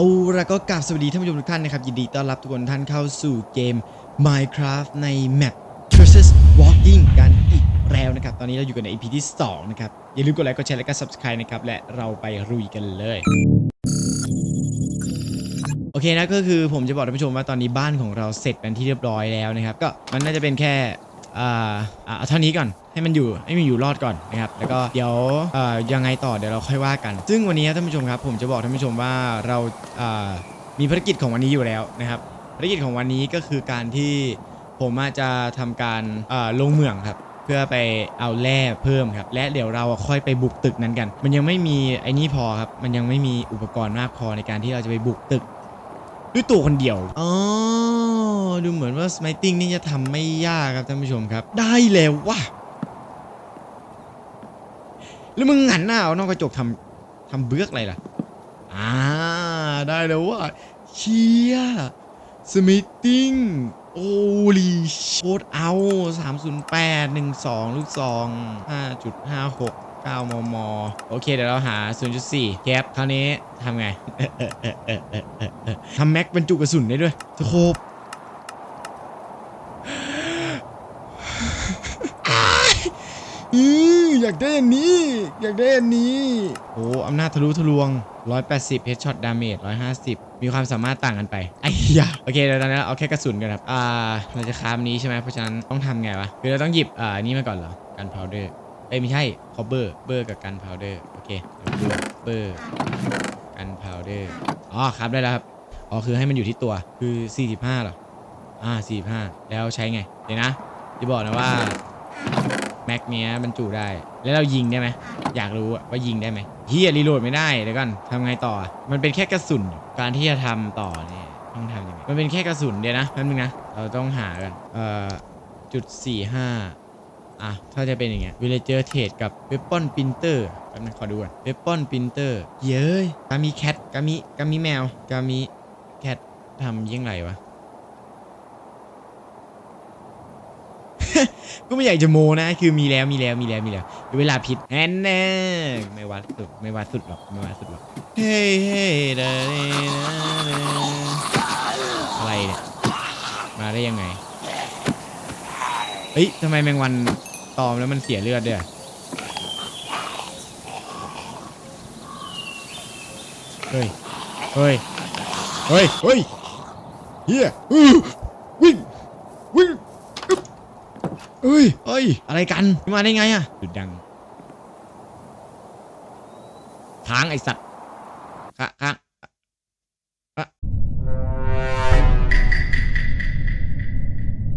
เอาละก็กราบสวัสดีท่านผู้ชมทุกท่านนะครับ ยินดีต้อนรับทุกคนท่านเข้าสู่เกม Minecraft ในแมป Curses Walking กันอีกแล้วนะครับ ตอนนี้เราอยู่กันใน EP ที่ 2 นะครับ อย่าลืมกดไลค์กดแชร์และก็ Subscribe นะครับ และเราไปรุยกันเลย โอเคนะก็คือผมจะบอกท่านผู้ชมว่าตอนนี้บ้านของเราเสร็จเป็นที่เรียบร้อยแล้วนะครับ ก็มันน่าจะเป็นแค่ อ่าอ่าเอาเท่านี้ก่อนให้มันอยู่ให้มันอยู่รอดก่อนนะครับแล้วก็เดี๋ยวอ่อยังไงต่อเดี๋ยวเราค่อยว่ากัน ซึ่งวันนี้ท่านผู้ชมครับผมจะบอกท่านผู้ชมว่าเราอ่ามีภารกิจของวันนี้อยู่แล้วนะครับภารกิจของวันนี้ก็คือการที่ผมจะทำการอ่าลงเมืองครับเพื่อไปเอาแร่เพิ่มครับ และเดี๋ยวเราค่อยไปบุกตึกนั้นกัน มันยังไม่มีไอ้นี่พอครับ มันยังไม่มีอุปกรณ์มากพอในการที่เราจะไปบุกตึก ด้วยตัวคนเดียว อ๋อ ดูเหมือนว่า smiting นี่จะทำไม่ยากครับท่านผู้ชมครับ ได้แล้วว่ะ แล้วมึงหันหน้าเอานอกกระจกทำทำเบือกอะไรล่ะ อ่า ได้แล้วว่ะ เชีย smiting โอ้ลีโคตรเอา 308 12 ลูกซอง 5.56 9 มม โอเค เดี๋ยวเราหา 0.4 แก๊ปคราวนี้ทำไงทำแม็กบรรจุกระสุนได้ด้วยสโคบอืออยากได้อันนี้ อยากได้อันนี้โอ้อำนาจทะลุทะลวง 180 headshot damage 150 มีความสามารถต่างกันไปไอ้ยาโอเคเดี๋ยวตอนนี้เอาแค่กระสุนกันครับ อ่า เราจะคราฟนี้ใช่ไหมเพราะฉะนั้นต้องทำไงวะ คือเราต้องหยิบ อ่า นี่มาก่อนเหรอ กันพาวเดอร์ เอ้ยไม่ใช่คอเบอร์ เบอร์กับกันพาวเดอร์โอเคเดี๋ยวดูเบอร์กันพาวเดอร์อ๋อครับได้แล้วครับอ๋อคือให้มันอยู่ที่ตัวคือ 45เหรออ่า45 แล้วใช้ไง เดี๋ยวนะจะบอกนะว่า แม็กเนี้ยบรรจุได้ แล้วเรายิงได้ไหมอยากรู้ว่ายิงได้ไหมเฮียรีโหลดไม่ได้เดี๋ยวก่อนทำไงต่อ มันเป็นแค่กระสุนการที่จะทำต่อเนี่ยต้องทำยังไงมันเป็นแค่กระสุนเดี๋ยวนะแป๊บนึงนะเราต้องหากันเอ่อจุดสี่ห้า อะถ้าจะเป็นอย่างเงี้ย villager trade กับ weapon printer แป๊บนึงขอดูก่อน weapon printer เย้ยกามีแคทกามีกามีแมวกามีแคททำยังไงวะก็ไม่อยากจะโมนะ คือมีแล้วมีแล้วมีแล้วมีแล้วเวลาผิดแอนแน่ไม่วัดสุดไม่วัดสุดหรอกไม่วัดสุดหรอกเฮ้เฮ้เดอะไรเนี่ยมาได้ยังไงเฮ้ยทำไมแมงวัน ตอมแล้วมันเสียเลือดด้วยอะเฮ้ย เฮ้ย เฮ้ย เฮ้ยเฮียอื้อวิ่ง วิ่งอึ๊บเฮ้ยเฮ้ย อะไรกัน มาได้ไงอะดุดดัง ค้างไอสัตว์ค้าง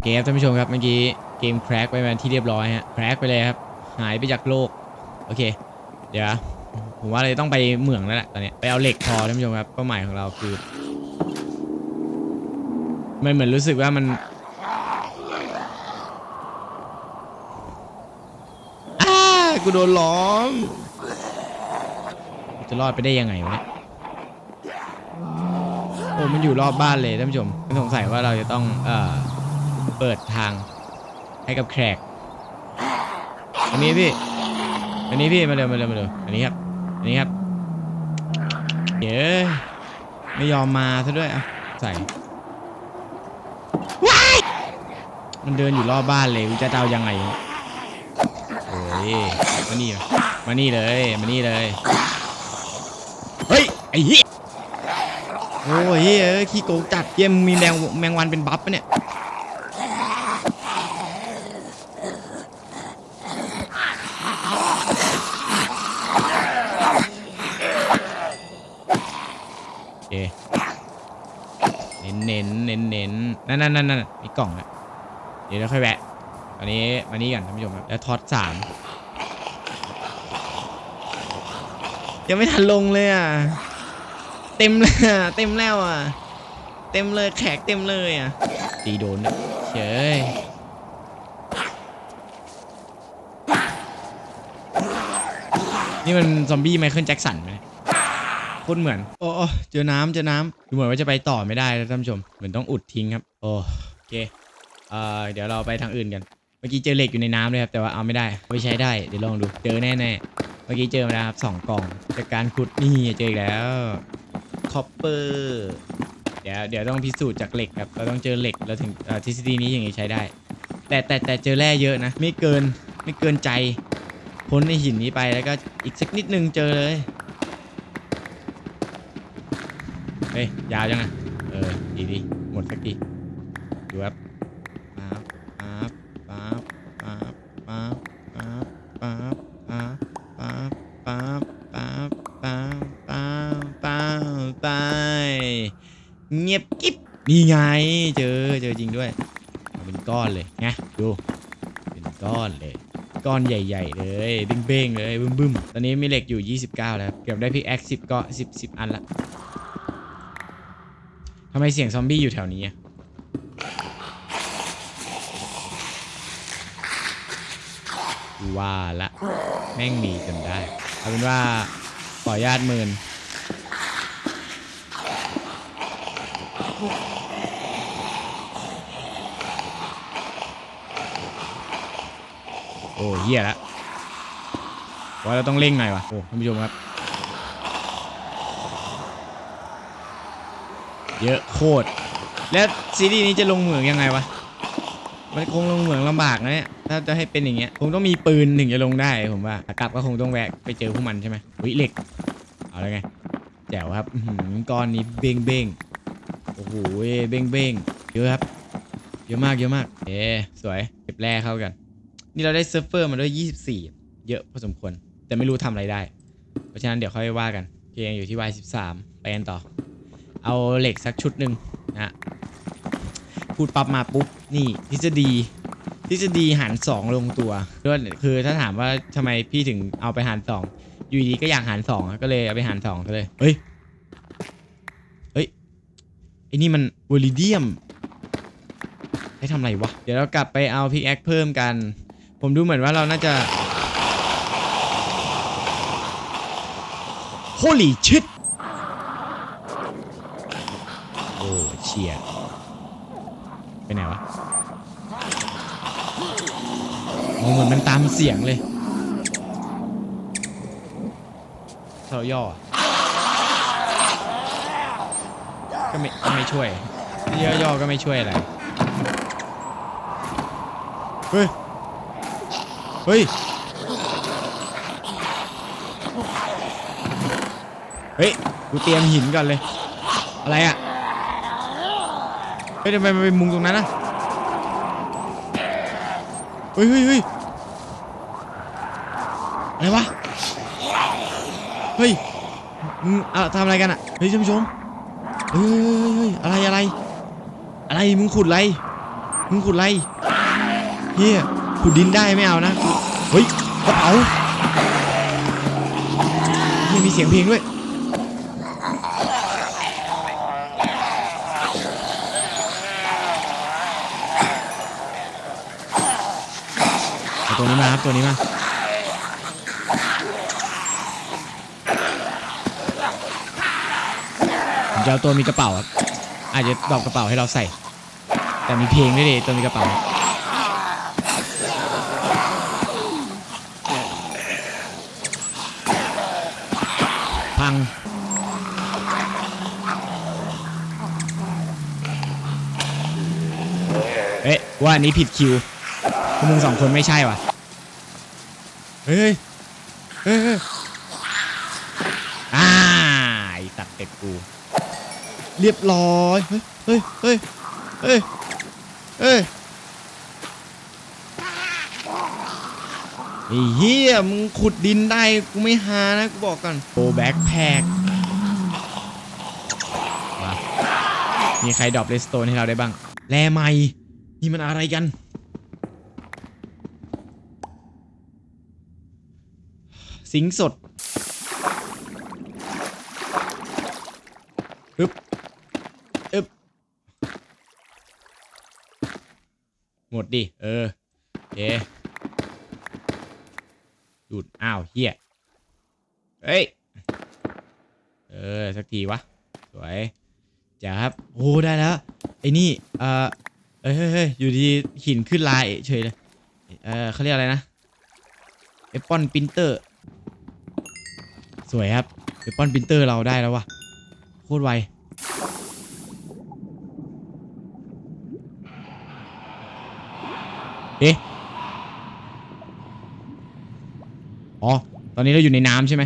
เกมท่านผู้ชมครับเมื่อกี้เกมแครกไปเป็นที่เรียบร้อยฮะแครกไปเลยครับหายไปจากโลกโอเค เดี๋ยวผมว่าเลยต้องไปเหมืองแล้วแหละตอนนี้ไปเอาเหล็กพอท่านผู้ชมครับเป้าหมายของเราคือมันเหมือนรู้สึกว่ามันอ้ากูโดนล้อมจะรอดไปได้ยังไงวะโอ้มันอยู่รอบบ้านเลยท่านผู้ชมสงสัยว่าเราจะต้องเอ่อ เปิดทางให้กับแขก อันนี้พี่ อันนี้พี่มาเร็วมาเร็วมาเร็วอันนี้ครับ อันนี้ครับเย้ยไม่ยอมมาซะด้วยอะใส่มันเดินอยู่รอบบ้านเลยจะเดายังไงโอ้ยมานี่มานี่เลยมานี่เลยเฮ้ยไอ้เหี้ยโอ้ยเฮ้ยขี้โกงจัดเยี่ยมมีแมงแมงวันเป็นบัฟปะเนี่ย เคเน้นเน้นเน้นเน้นนั่นนั่นนั่นนั่นมีกล่องอะเดี๋ยวเราค่อยแวะอันนี้มานี่กันท่านผู้ชมครับแล้วท็อตสามยังไม่ทันลงเลยอะ เต็มเลยอะเต็มแล้วอะ เต็มเลยแขกเต็มเลยอะตีโดนเฉยนี่มันซอมบี้ไมเคิลแจ็คสันไหม คตรเหมือน โอ้เจอน้ำเจอน้ำดูเหมือนว่าจะไปต่อไม่ได้แล้วท่านผู้ชม เหมือนต้องอุดทิ้งครับ โอเคเอ่อเดี๋ยวเราไปทางอื่นกัน เมื่อกี้เจอเหล็กอยู่ในน้ำเลยครับ แต่ว่าเอาไม่ได้เอาไปใช้ได้ เดี๋ยวลองดู เจอแน่ๆ เมื่อกี้เจอมาแล้วครับสองกล่อง จากการขุดนี่เจออีกแล้วคอปเปอร์ เดี๋ยวเดี๋ยวต้องพิสูจน์จากเหล็กครับ เราต้องเจอเหล็กแล้วถึงทฤษฎีนี้อย่างนี้ใช้ได้ แต่แต่แต่เจอแร่เยอะนะ ไม่เกินไม่เกินใจ พ้นในหินนี้ไปแล้วก็อีกสักนิดนึงเจอเลย เฮ้ย ยาวจังอะ เออ ดีดีหมดสักทีดูครับปั๊บปั๊บปั๊บปั๊บปั๊บปั๊บปั๊บปั๊บปั๊บปั๊บปั๊บปั๊บปั๊บปั๊บไปเงียบกิ๊บนี่ไง เจอ เจอจริงด้วย เป็นก้อนเลยไงดู เป็นก้อนเลย ก้อนใหญ่ ๆ เลย เบ้งๆเลย บึ้มๆ ตอนนี้มีเหล็กอยู่ 29 แล้ว เกือบได้พิกแอคสิบก็สิบสิบอันละ ทำไมเสียงซอมบี้อยู่แถวนี้อะว่าละ แม่งมีจนได้เอาเป็นว่าขออนุญาตหมื่นโอ้เหี้ยละว่าเราต้องเร่งหน่อยวะโอ้ท่านผู้ชมครับ เยอะโคตร แล้วซีรีส์นี้จะลงเหมืองยังไงวะ มันคงลงเหมืองลำบากนะเนี่ย ถ้าจะให้เป็นอย่างเงี้ย คงต้องมีปืนถึงจะลงได้ผมว่า กลับก็คงต้องแวะไปเจอพวกมันใช่ไหมวิเหล็ก เอาเลยไง แจ๋วครับก้อนนี้เบ้งเบ้งโอ้โหเบ้งเบ้งเยอะครับ เยอะมากเยอะมาก เอ๊สวย เก็บแร่เข้ากัน นี่เราได้เซิร์ฟเฟอร์มาด้วย 24 เยอะพอสมควร แต่ไม่รู้ทำอะไรได้ เพราะฉะนั้นเดี๋ยวค่อยว่ากันเกมอยู่ที่ Y13 ไปกันต่อ เอาเหล็กสักชุดหนึ่งนะพูดปั๊บมาปุ๊บนี่ทฤษฎีทฤษฎีหารสองลงตัวด้วยคือถ้าถามว่าทำไมพี่ถึงเอาไปหารสองอยู่ดีก็อยากหารสองก็เลยเอาไปหารสองก็เลยเฮ้ยเฮ้ยไอ้นี่มันวอลิเดียมให้ทำไรวะ เดี๋ยวเรากลับไปเอาพิกแอคเพิ่มกัน ผมดูเหมือนว่าเราน่าจะ Holy shit โอ้เชียไปไหนวะ เหมือนมันตามเสียงเลยเราย่อก็ไม่ไม่ช่วยย่อย่อๆก็ไม่ช่วยอะไรเฮ้ย เฮ้ย เฮ้ย กูเตรียมหินก่อนเลย อะไรอะ เฮ้ยทำไมมันเป็นมุมตรงนั้นนะ เฮ้ยเฮ้ยเฮ้ยอะไรวะ เฮ้ยมึงอะทำอะไรกันอะเฮ้ยท่านผู้ชมเฮ้ยเฮ้ยอะไรอะไร อะไร มึงขุดอะไร มึงขุดอะไรเฮียขุดดินได้ไม่เอานะ เฮ้ยกระเป๋าเฮียมีเสียงเพลงด้วย เอาตัว นี้มาครับตัวนี้มาผมจะเอาตัวมีกระเป๋าครับอาจจะดอกกระเป๋าให้เราใส่ แต่มีเพลงด้วยดิตัวมีกระเป๋าพังเอ๊ะว่าอันนี้ผิดคิวพวกมึงสองคนไม่ใช่ว่ะ เฮ้ยเฮ้ยเฮ้อ่าไอตัดเป็ดกู เรียบร้อย เฮ้ย เฮ้ย เฮ้ย เฮ้ยเฮ้ไอ้เหี้ยมึงขุดดินได้ กูไม่หานะ กูบอกก่อนโอแบ็คแพคมีใครดรอปเลสโตนให้เราได้บ้าง แลใหม่นี่มันอะไรกัน สิงสดอึบอึบหมดดิ เออโอเคดูดอ้าวเฮียเฮ้ย เออ สักทีวะ สวยจ้าครับ โอ้ ได้แล้ว ไอ้นี่ เอ่อเฮ้ยเฮ้ยเฮ้ยอยู่ดีหินขึ้นลายเฉยเลย เออเขาเรียกอะไรนะเอปอนปินเตอร์ สวยครับเอปอนปินเตอร์เราได้แล้ววะโคตรไวเอ๊ะอ๋อ ตอนนี้เราอยู่ในน้ำใช่ไหม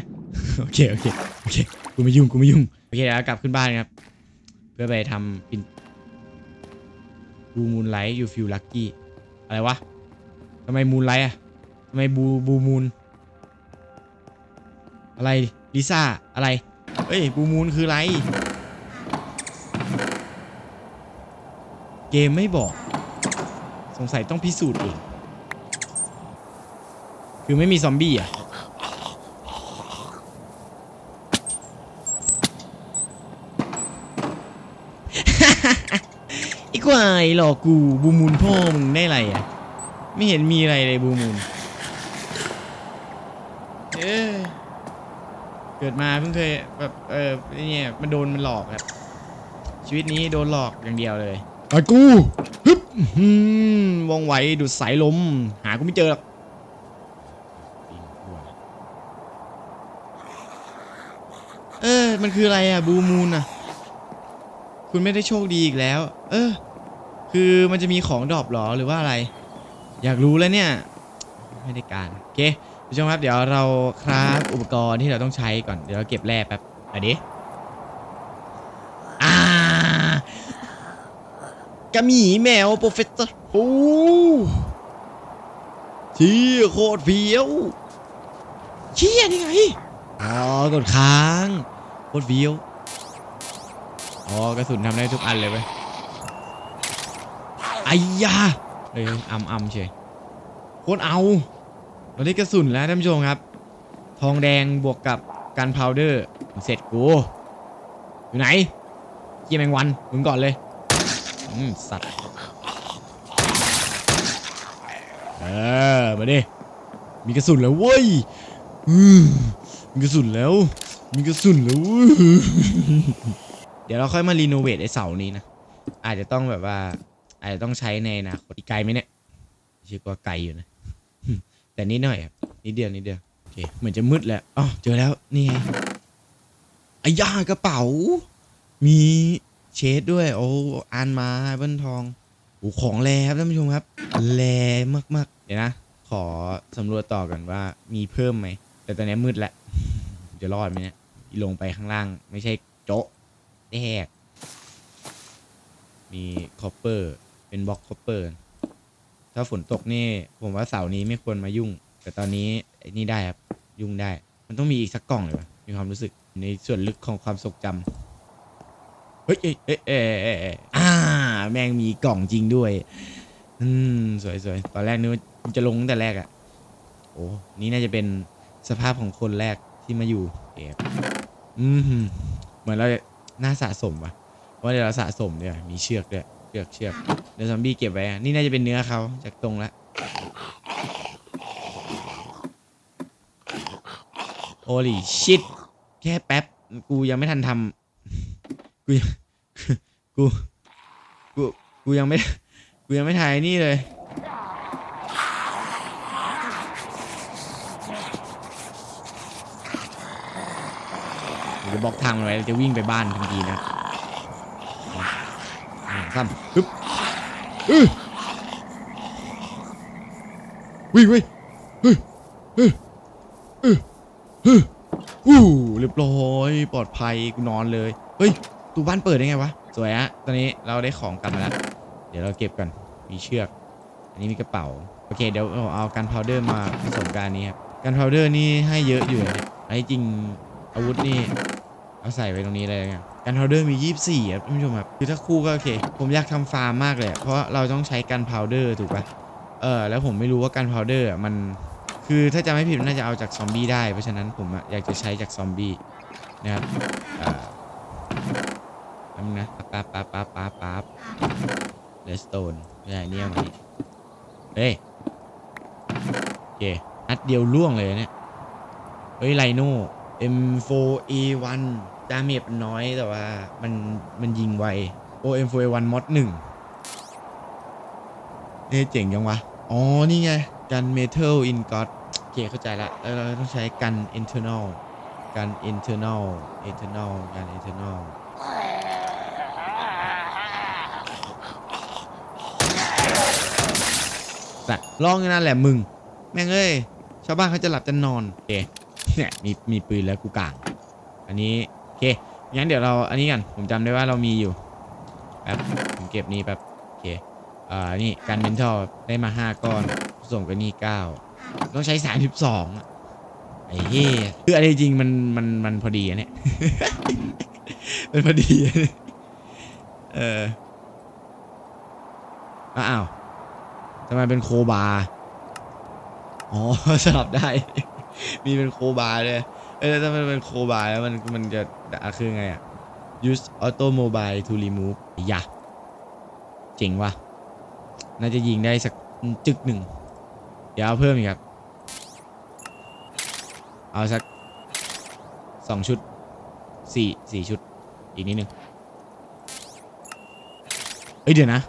โอเค โอเค โอเค กูไม่ยุ่ง กูไม่ยุ่ง โอเคแล้วกลับขึ้นบ้านครับ เพื่อไปทำปินบูมูนไลท์ยูฟิลลักกี้อะไรวะทำไมมูนไลท์อะทำไมบูบูมูนอะไร ลิซ่า อะไร เอ้ยบูมูนคืออะไร เกมไม่บอก สงสัยต้องพิสูจน์เอง คือไม่มีซอมบี้อะไอ้ควายหลอกกูบูมูลพ่อมึงได้ไรอะ ไม่เห็นมีอะไรเลยบูมูล เออ เกิดมาเพิ่งเคยแบบเออเนี่ยมันโดนมันหลอกครับ ชีวิตนี้โดนหลอกอย่างเดียวเลยไอ้กูฮึบอื้อหืมวองไหวดูดสายลม หากูไม่เจอหรอกเออ มันคืออะไรอะ บูมูนอะ คุณไม่ได้โชคดีอีกแล้ว เออ คือมันจะมีของดรอปเหรอหรือว่าอะไร อยากรู้แล้วเนี่ย ไม่ได้การ โอเค ผู้ชมครับเดี๋ยวเราคราฟอุปกรณ์ที่เราต้องใช้ก่อนเดี๋ยวเราเก็บแร่แป๊บอันนี้อ่ากระหมีแมวโปรเฟสเซอร์โอ้ชี้โคตรเฟี้ยวเชี่ยนี่ไงอ๋อกดค้างโคตรเฟี้ยวอ๋อกระสุนทำได้ทุกอันเลยเว้ยไอ้ยาเอ้ยอ่ำอำเฉยโคตรเอา เราได้กระสุนแล้วท่านผู้ชมครับ ทองแดงบวกกับกันพาวเดอร์เสร็จกูอยู่ไหนเกียแมงวันมึงก่อนเลยอืมสัตว์เออมาดิมีกระสุนแล้วเว้ยอืมมีกระสุนแล้วมีกระสุนแล้วเว้ยเดี๋ยวเราค่อยมารีโนเวทไอ้เสานี้นะอาจจะต้องแบบว่าอาจจะต้องใช้ในอนาคตอีกไกลไหมเนี่ยชื่อว่าไกลอยู่นะ แต่นิดหน่อยครับนิดเดียวนิดเดียวโอเคเหมือนจะมืดแล้วอ๋อเจอแล้วนี่ไงไอ้ย่ากระเป๋า มีเชดด้วย โอ้อันมาเบิ้ลทองโอ้ของแรครับท่านผู้ชมครับแรมากๆเดี๋ยวนะขอสำรวจต่อก่อนว่ามีเพิ่มไหมแต่ตอนนี้มืดแล้วจะรอดไหมเนี่ยลงไปข้างล่าง ไม่ใช่โจ๊ะแดกมีคอปเปอร์ เป็นบล็อกคอปเปอร์ ถ้าฝนตกนี่ผมว่าเสาร์นี้ไม่ควรมายุ่ง แต่ตอนนี้ไอ้นี่ได้ครับ ยุ่งได้ มันต้องมีอีกสักกล่องเลยวะมีความรู้สึกในส่วนลึกของความทรงจำเฮ้ยเอ้ยเอ้ยเอ้ยเอ้ยเอ้ยอ่า แม่งมีกล่องจริงด้วย อืมสวยสวยตอนแรกนึกว่าจะลงตั้งแต่แรกอะ่ะโอ้นี่น่าจะเป็นสภาพของคนแรกที่มาอยู่เอบอืมเหมือนเราน่าสะสมว่ะเพราเดี๋ยวเราสะสมเนี่ยมีเชือกด้วย เชือกเชือกเดี๋ยวซอมบี้เก็บไว้อะนี่น่าจะเป็นเนื้อเขาจากตรงละโอลิชิตแค่แป๊บ กูยังไม่ทันทำกูยังกูกูกูยังไม่กูยังไม่ถ่ายนี่เลยเดี๋ยวบล็อกทางมันไว้จะวิ่งไปบ้านทันทีนะ ซ้ำปึ๊บอื้อวิ่งเว้ยเฮ้ยเฮ้ยเฮ้ยเฮ้ยอู้เรียบร้อยปลอดภัยกูนอนเลยเฮ้ยตู้บ้านเปิดได้ไงวะสวยฮะตอนนี้เราได้ของกันมาแล้วเดี๋ยวเราเก็บกันมีเชือก อันนี้มีกระเป๋าโอเคเดี๋ยวเอาเอากันพาวเดอร์มาผสมกันนี้ครับกันพาวเดอร์นี่ให้เยอะอยู่ไอ้จริงอาวุธนี่ เอาใส่ไว้ตรงนี้เลยกันกันพาวเดอร์มี 24ครับท่านผู้ชมครับคือถ้าคู่ก็โอเค ผมอยากทำฟาร์มมากเลย เพราะเราต้องใช้กันพาวเดอร์ถูกปะเออแล้วผมไม่รู้ว่ากันพาวเดอร์มันคือถ้าจำไม่ผิดน่าจะเอาจากซอมบี้ได้ เพราะฉะนั้นผมอยากจะใช้จากซอมบี้นะครับเอ่อแป๊บนึงนะปั๊บปั๊บปั๊บปั๊บปั๊บเลสโตนไม่ใช่เนี่ยมาดิเฮ้ยโอเคนัดเดียวล่วงเลยเนี่ยเฮ้ยไลโน่ M4A1 ดาเมจน้อยแต่ว่ามันมันยิงไว โอ M4A1 mod หนึ่งนี่เจ๋งยังวะ อ๋อ นี่ไง กันเมทัลอินก็โอเคเข้าใจละเราต้องใช้กัน Internal กัน Internal Internal กัน Internal นะลองนั่นแหละมึง แม่งเอ้ย ชาวบ้านเขาจะหลับจะนอนเอ เนี่ยมีมีปืนแล้วกูกลางอันนี้โอเคงั้นเดี๋ยวเราอันนี้กันผมจำได้ว่าเรามีอยู่แป๊บผมเก็บนี้แป๊บโอเคอ่านี่การเมนทัลได้มาห้าก้อนส่งไปนี่เก้าต้องใช้สามสิบสองไอ้เหี้ยคืออันนี้จริงมันมันมันพอดีอะเนี่ยมันพอดีเนี่ยเอออ้าวทำไมเป็นโคบาร์อ๋อ สลับได้ มีเป็นโคบาร์เลยเออถ้ามันเป็นโคบาร์แล้วมันมันจะอะคือไงอะ use automobile to remove อยะเจ๋งว่ะ น่าจะยิงได้สักจึกหนึ่ง เดี๋ยวเอาเพิ่มอีกครับ เอาสักสองชุดสี่สี่ชุด อีกนิดนึง เอ้ยเดี๋ยวนะ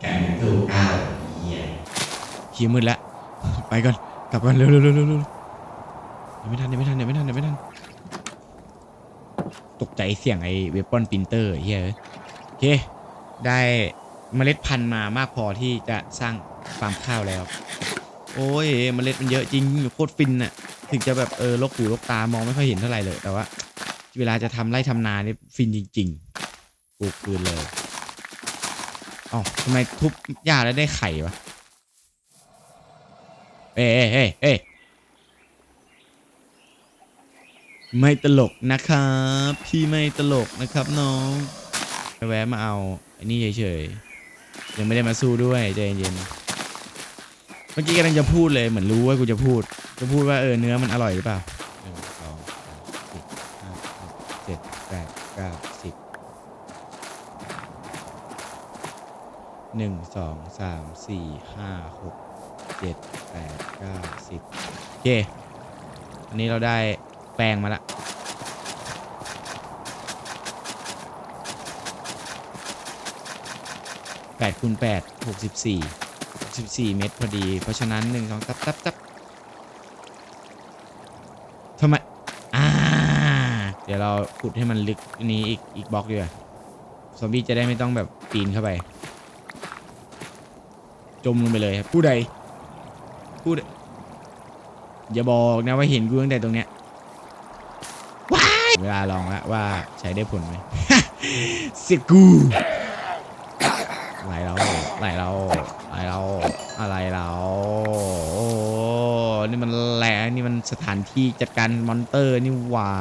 แกมันถูกอ้าวเฮียเฮียมืดแล้ว ไปก่อน กลับก่อนเร็วเร็วเร็วเร็วเร็วยังไม่ทันยังไม่ทันยังไม่ทันยังไม่ทันตกใจเสียงไอ้เวปอนปินเตอร์เฮ้ยโอเค ได้เมล็ดพันธุ์มามากพอที่จะสร้างฟาร์มข้าวแล้ว โอ้ยเมล็ดมันเยอะจริงโคตรฟินน่ะถึงจะแบบเออลกหูลกตามองไม่ค่อยเห็นเท่าไหร่เลย แต่ว่า เวลาจะทำไร่ทำนาเนี่ยฟินจริงๆปลูกคืนเลยอ๋อทำไมทุบหญ้าแล้วได้ไข่วะ เอ้เอ้เอ้เอ้ไม่ตลกนะครับ พี่ไม่ตลกนะครับน้องแวะมาเอาอันนี้เฉยๆยังไม่ได้มาสู้ด้วยใจเย็นๆเมื่อกี้กำลังจะพูดเลยเหมือนรู้ว่ากูจะพูด จะพูดว่าเออเนื้อมันอร่อยหรือเปล่าหนึ่งสองสามสี่ห้าหกเจ็ดแปดเก้าสิบหนึ่งสองสามสี่ห้าหกเจ็ด แปดเก้าสิบโอเคอันนี้เราได้แปลงมาละแปดคูณแปดหกสิบสี่หกสิบสี่เมตรพอดี เพราะฉะนั้นหนึ่งสองตับตับตับทำไม อ่า เดี๋ยวเราขุดให้มันลึกนนี้อีก อีกบล็อกดีกว่าซอมบี้จะได้ไม่ต้องแบบปีนเข้าไป จมลงไปเลยครับ ผู้ใด ผู้ใดอย่าบอกนะว่าเห็นกูตั้งแต่ตรงเนี้ยว้ายเวลาลองแล้วว่าใช้ได้ผลไหมเสียกูอะไรเราอะไรเราอะไรเราอะไรเราโอ้นี่มันแหละนี่มันสถานที่จัดการมอนเตอร์นี่หว่า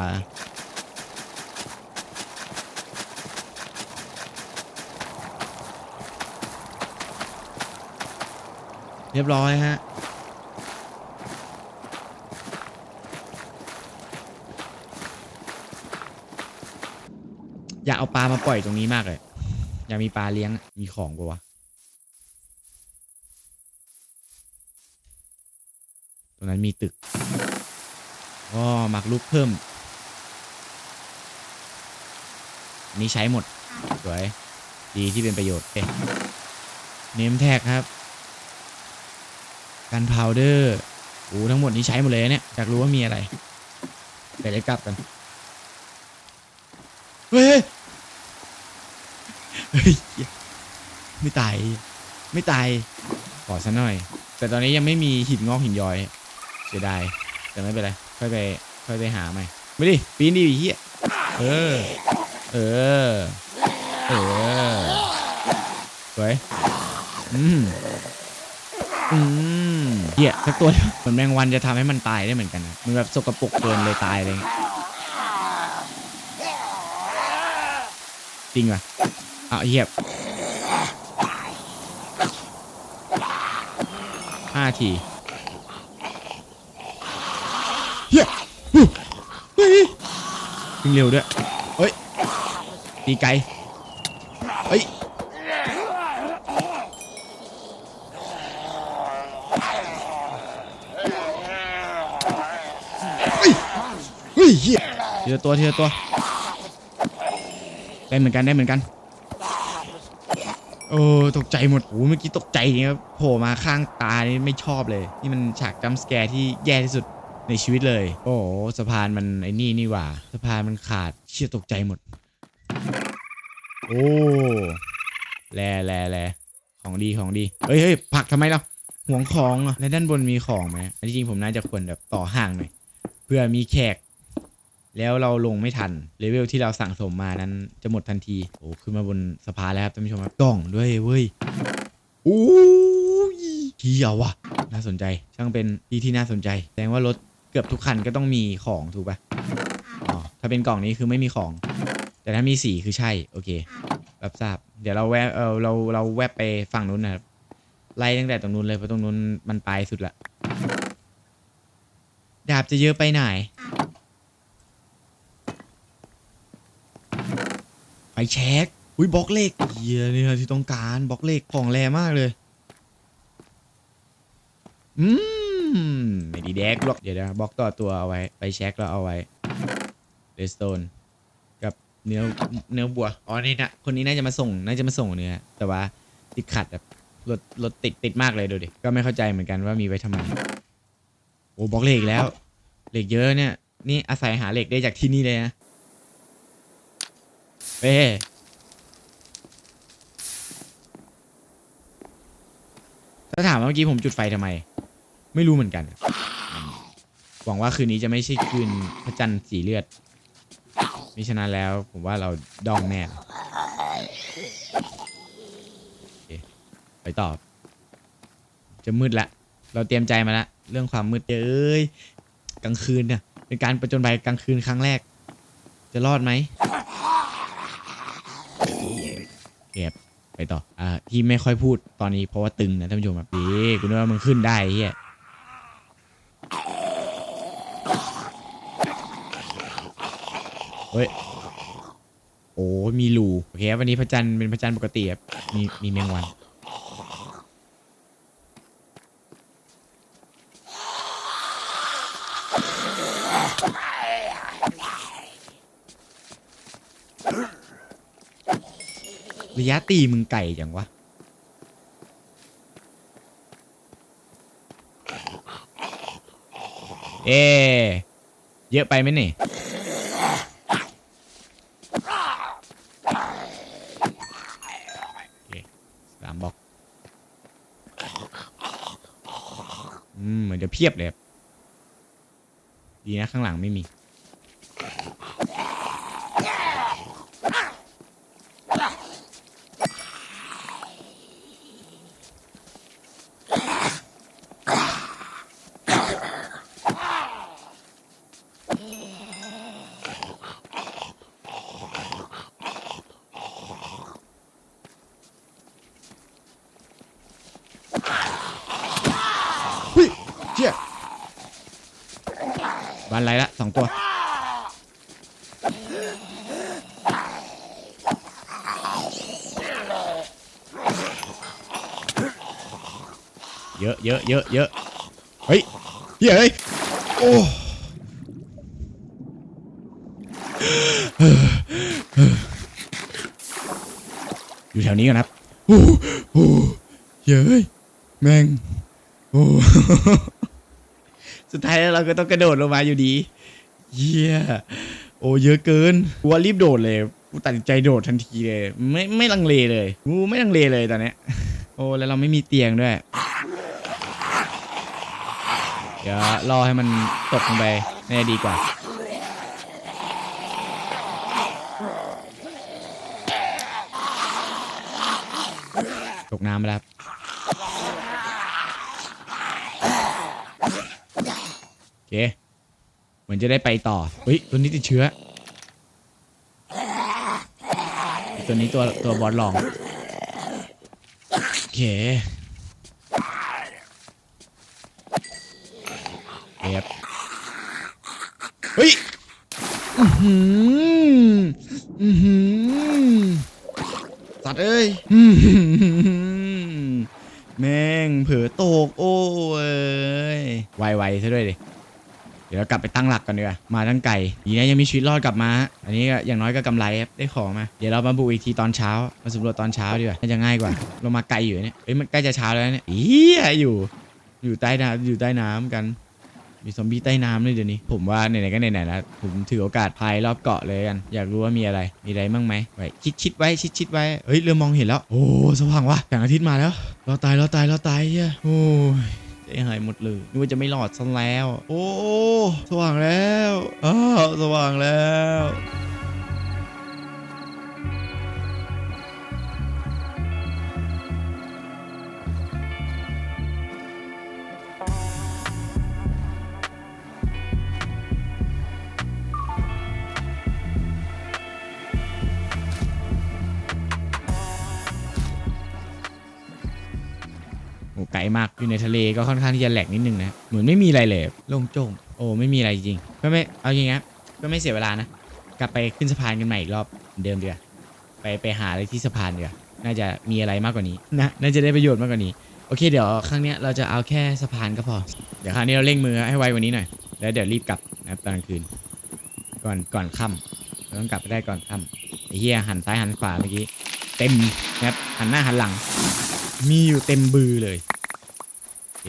เรียบร้อยฮะ อยากเอาปลามาปล่อยตรงนี้มากเลย อยากมีปลาเลี้ยงมีของปะวะตรงนั้นมีตึกก็หมักลุกเพิ่ม นี้ใช้หมด สวย ดีที่เป็นประโยชน์เนมแท็กครับ กันพาวเดอร์โอ้ทั้งหมดนี้ใช้หมดเลยเนี่ยอยากรู้ว่ามีอะไรเดี๋ยวได้กลับกัน เฮ้ยเฮ้ย ไม่ตาย ไม่ตาย ขอซะหน่อย แต่ตอนนี้ยังไม่มีหินงอกหินย้อย เสียดาย แต่ไม่เป็นไร ค่อยไป ค่อยไปหาใหม่ ไม่ดิ ปีนดิเฮียเออ เออ เออสวยอืม อืมเหี้ยสักตัวเหมือนแมงวันจะทำให้มันตายได้เหมือนกันนะมันแบบสกปรกเกินเลยตายอะไรเงี้ยจริงป่ะ อ้าเหี้ยห้าทีเหี้ยอู้เฮ้ยวิ่งเร็วด้วยเฮ้ยตีไกลเฮ้ยเฮ้ยเฮียทีละตัวทีละตัวได้เหมือนกันได้เหมือนกัน โอ้ตกใจหมดโอ้เมื่อกี้ตกใจจริงครับโผล่มาข้างตานี่ไม่ชอบเลย นี่มันฉากจัมสแกร์ที่แย่ที่สุดในชีวิตเลย โอ้สะพานมันไอ้นี่นี่หว่าสะพานมันขาดเชี่ยตกใจหมด โอ้แลแลแลขของดีของดีเฮ้ยเฮ้ยผักทำไมเราห่วงของอะแล้วด้านบนมีของไหมอันที่จริงผมน่าจะควรแบบต่อห่างหน่อยเพื่อมีแขก แล้วเราลงไม่ทันเลเวลที่เราสั่งสมมานั้นจะหมดทันทีโอ้ขึ้นมาบนสะพานแล้วครับท่านผู้ชมครับกล่องด้วยเว้ยโอ้ยเที่ยวว่ะ น่าสนใจช่างเป็นที่ที่น่าสนใจแสดงว่ารถเกือบทุกคันก็ต้องมีของถูกปะอ๋อถ้าเป็นกล่องนี้คือไม่มีของ แต่ถ้ามีสีคือใช่โอเค รับทราบ เดี๋ยวเราแวะเออเราเราแวะไปฝั่งนู้นนะครับไล่ตั้งแต่ตรงนู้นเลยเพราะตรงนู้นมันปลายสุดละดาบจะเยอะไปไหน ไฟแช็กอุ้ยบล็อกเล็กเฮียนี่นะที่ต้องการบล็อกเล็กของแรงมากเลย อืมไม่ดีแดกหรอกเดี๋ยวนะบล็อกต่อตัวเอาไว้ไฟแช็กเราเอาไว้เรสโตนกับเนื้อเนื้อบัวอ๋อนี่นะคนนี้น่าจะมาส่งน่าจะมาส่งเนื้อแต่ว่าติดขัดแบบรถรถติดติดมากเลยดูดิก็ไม่เข้าใจเหมือนกันว่ามีไว้ทำไมโอ้บล็อกเหล็กแล้วเหล็กเยอะเนี่ย นี่อาศัยหาเหล็กได้จากที่นี่เลยนะ เป้ถ้าถามว่าเมื่อกี้ผมจุดไฟทำไม ไม่รู้เหมือนกัน หวังว่าคืนนี้จะไม่ใช่คืนพระจันทร์สีเลือดมิฉะนั้นแล้วผมว่าเราดองแน่ไปต่อ จะมืดละ เราเตรียมใจมาละเรื่องความมืดเอ้ยกลางคืนเนี่ยเป็นการประจนภัยกลางคืนครั้งแรก จะรอดไหม แกบไปต่อ อ่า ที่ไม่ค่อยพูดตอนนี้เพราะว่าตึงนะท่านผู้ชมแบบดีกูนึกว่ามึงขึ้นได้เฮียเฮ้ย โอ้ มีรูโอเควันนี้พระจันทร์เป็นพระจันทร์ปกติครับมีมีแมงวัน ยะตีมึงไก่จังวะ เอ๊ะเยอะไปไหมนี่เคสามบอก อืม เหมือนจะเพียบเลย ดีนะข้างหลังไม่มี เฮ้ยเชี่ยวันไรละสองตัว เยอะเยอะเยอะเยอะเฮ้ยเฮ้ยเฮ้ยโอ้อยู่แถวนี้ก่อนครับโอ้โหเฮ้ยแม่งโอ้สุดท้ายแล้วเราก็ต้องกระโดดลงมาอยู่ดีเยี่ยโอ้เยอะเกินกูว่ารีบโดดเลยกูตัดสินใจโดดทันทีเลย ไม่ไม่ลังเลเลยกูไม่ลังเลเลยตอนเนี้ยโอ้แล้วเราไม่มีเตียงด้วยเดี๋ยวรอให้มันตกลงไปน่าจะดีกว่า ตกน้ำไปแล้วโอเคเหมือนจะได้ไปต่อเฮ้ยตัวนี้ติดเชื้อ ตัวนี้ตัวตัวบอสลองโอเค เก็บเฮ้ยอือหืออือหือสัตว์เอ้ยอื้อหือแม่งเผลอตกโอ้ยไวๆซะด้วยดิเดี๋ยวเรากลับไปตั้งหลักกันดีกว่ามาตั้งไก่ดีนะยังมีชีวิตรอดกลับมา อันนี้ก็อย่างน้อยก็กำไรครับได้ของมา เดี๋ยวเรามาบุกอีกทีตอนเช้า มาสำรวจตอนเช้าดีกว่าน่าจะง่ายกว่า เรามาไกลอยู่เนี่ยเอ้ยมันใกล้จะเช้าแล้วเนี่ยอียอยู่ อยู่ใต้น้ำอยู่ใต้น้ำกัน มีซอมบี้ใต้น้ำเลยเดี๋ยวนี้ ผมว่าไหนๆก็ไหนๆแล้วผมถือโอกาสพายรอบเกาะเลยกัน อยากรู้ว่ามีอะไร มีอะไรบ้างไหมไว้ชิดชิดๆไว้ชิดชิดๆไว้ เฮ้ยเริ่มมองเห็นแล้ว โอ้สว่างว่ะแสงอาทิตย์มาแล้วรอตายรอตายรอตายเฮียโอ้ยใจหายหมดเลยนึกว่าจะไม่หลอดซะแล้ว โอ้สว่างแล้วอ้าวสว่างแล้ว มากอยู่ในทะเลก็ค่อนข้างที่จะแหลกนิดนึงนะเหมือนไม่มีอะไรเลยโล่งโจ้งโอ้ไม่มีอะไรจริงก็ไม่เอาอย่างเงี้ยก็ไม่เสียเวลานะกลับไปขึ้นสะพานกันใหม่อีกรอบเหมือนเดิมเดียวาไปไปหาอะไรที่สะพานเดียวาน่าจะมีอะไรมากกว่านี้นะน่าจะได้ประโยชน์มากกว่านี้โอเคเดี๋ยวครั้งเนี้ยเราจะเอาแค่สะพานก็พอ เดี๋ยวครั้งนี้เราเร่งมือให้ไวกว่านี้หน่อย แล้วเดี๋ยวรีบกลับนะครับตอนกลางคืน ก่อนก่อนค่ำเราต้องกลับไปได้ก่อนค่ำไอ้เหี้ยหันซ้ายหันขวาเมื่อกี้ เต็มนะครับหันหน้าหันหลัง มีอยู่เต็มบือเลย โอเค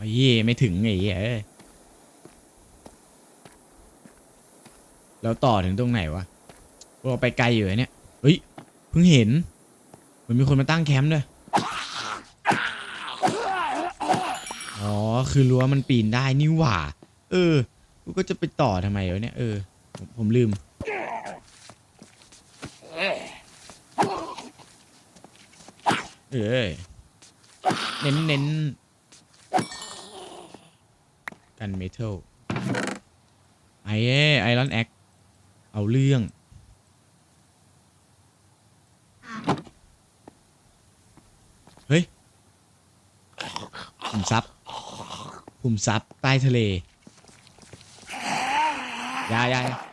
ไอ้เหี้ยไม่ถึงไอ้เหี้ยเอ้ยแล้วต่อถึงตรงไหนวะเราไปไกลอยู่เนี่ยเฮ้ยเพิ่งเห็นเหมือนมีคนมาตั้งแคมป์ด้วยอ๋อคือรั้วมันปีนได้นี่หว่า เออกูก็จะไปต่อทำไมวะเนี่ยเออผมผมลืมเอ้ยเน้นเน้น กันเมทัลไอเอไอรอนแอคเอาเรื่อง เฮ้ยขุมทรัพย์ขุมทรัพย์ใต้ทะเล ยายาอยา